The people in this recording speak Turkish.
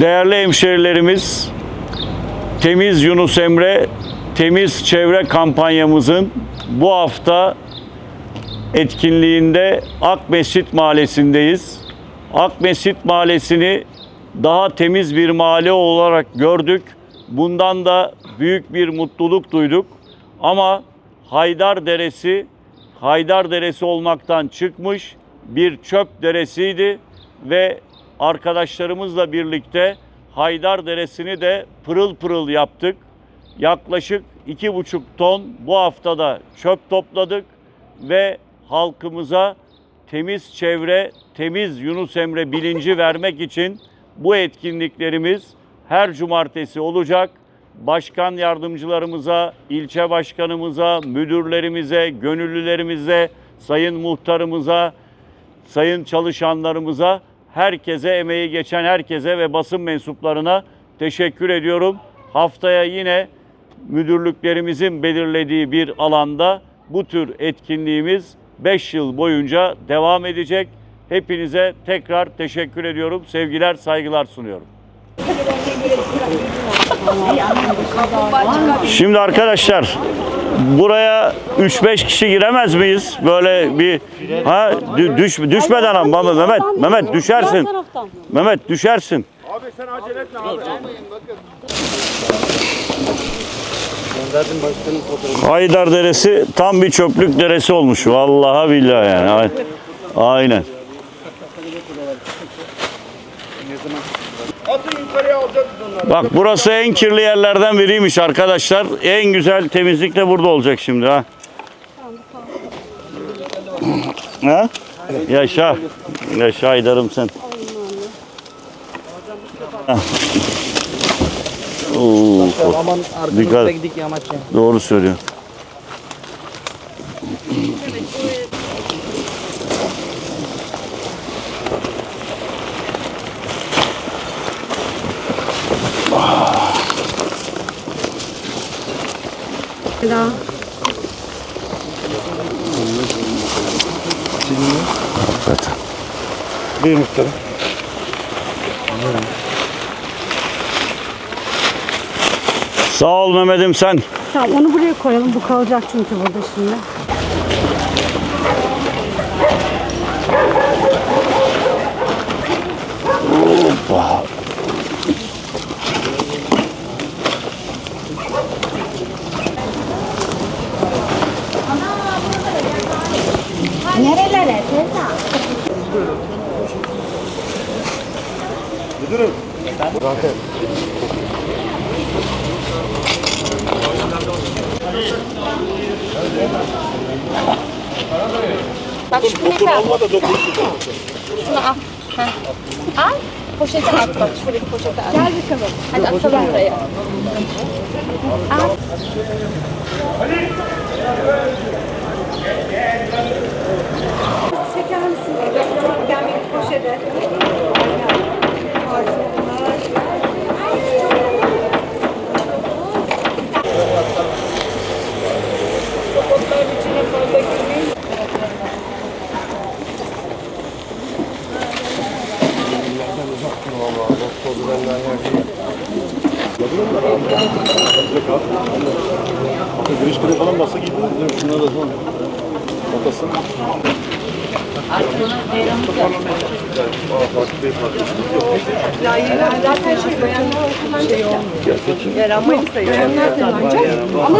Değerli hemşerilerimiz, Temiz Yunus Emre, Temiz Çevre kampanyamızın bu hafta etkinliğinde Akmescit Mahallesi'ndeyiz. Akmescit Mahallesi'ni daha temiz bir mahalle olarak gördük. Bundan da büyük bir mutluluk duyduk. Ama Haydar Deresi, Haydar Deresi olmaktan çıkmış bir çöp deresiydi ve arkadaşlarımızla birlikte Haydar Deresi'ni de pırıl pırıl yaptık. Yaklaşık iki buçuk ton bu haftada çöp topladık ve halkımıza temiz çevre, temiz Yunus Emre bilinci vermek için bu etkinliklerimiz her cumartesi olacak. Başkan yardımcılarımıza, ilçe başkanımıza, müdürlerimize, gönüllülerimize, sayın muhtarımıza, sayın çalışanlarımıza, herkese, emeği geçen herkese ve basın mensuplarına teşekkür ediyorum. Haftaya yine müdürlüklerimizin belirlediği bir alanda bu tür etkinliğimiz 5 yıl boyunca devam edecek. Hepinize tekrar teşekkür ediyorum. Sevgiler, saygılar sunuyorum. Şimdi arkadaşlar buraya 3-5 kişi giremez miyiz? Böyle bir ha dü- düş düşmeden ama Mehmet Mehmet düşersin. Mehmet düşersin. Abi sen acele etme abi. Haydar Deresi tam bir çöplük deresi olmuş. Vallahi billahi yani. Ay- Aynen. Atın yukarıya alacağız biz onları. Bak burası en kirli yerlerden biriymiş arkadaşlar. En güzel temizlik de burada olacak şimdi ha. Ha? Yaşa. Yaşa Haydar'ım sen. Oo, Aman Dikkat. arkamızda gidik yamaç ya. doğru söylüyor. Zaten. Buyur muhtarım. Sağ ol Mehmet'im sen. Tamam onu buraya koyalım. Bu kalacak çünkü burada şimdi. Nerelere Bak şu ne kadar? Alma da dokun. Şunu al. Heh. Al. Poşete at bak. Şuraya poşete at. Gel bakalım. Hadi atalım buraya. Al. Çeker Giriş kere falan bassa gidiyor. Şuna da son. Ortasın. Ama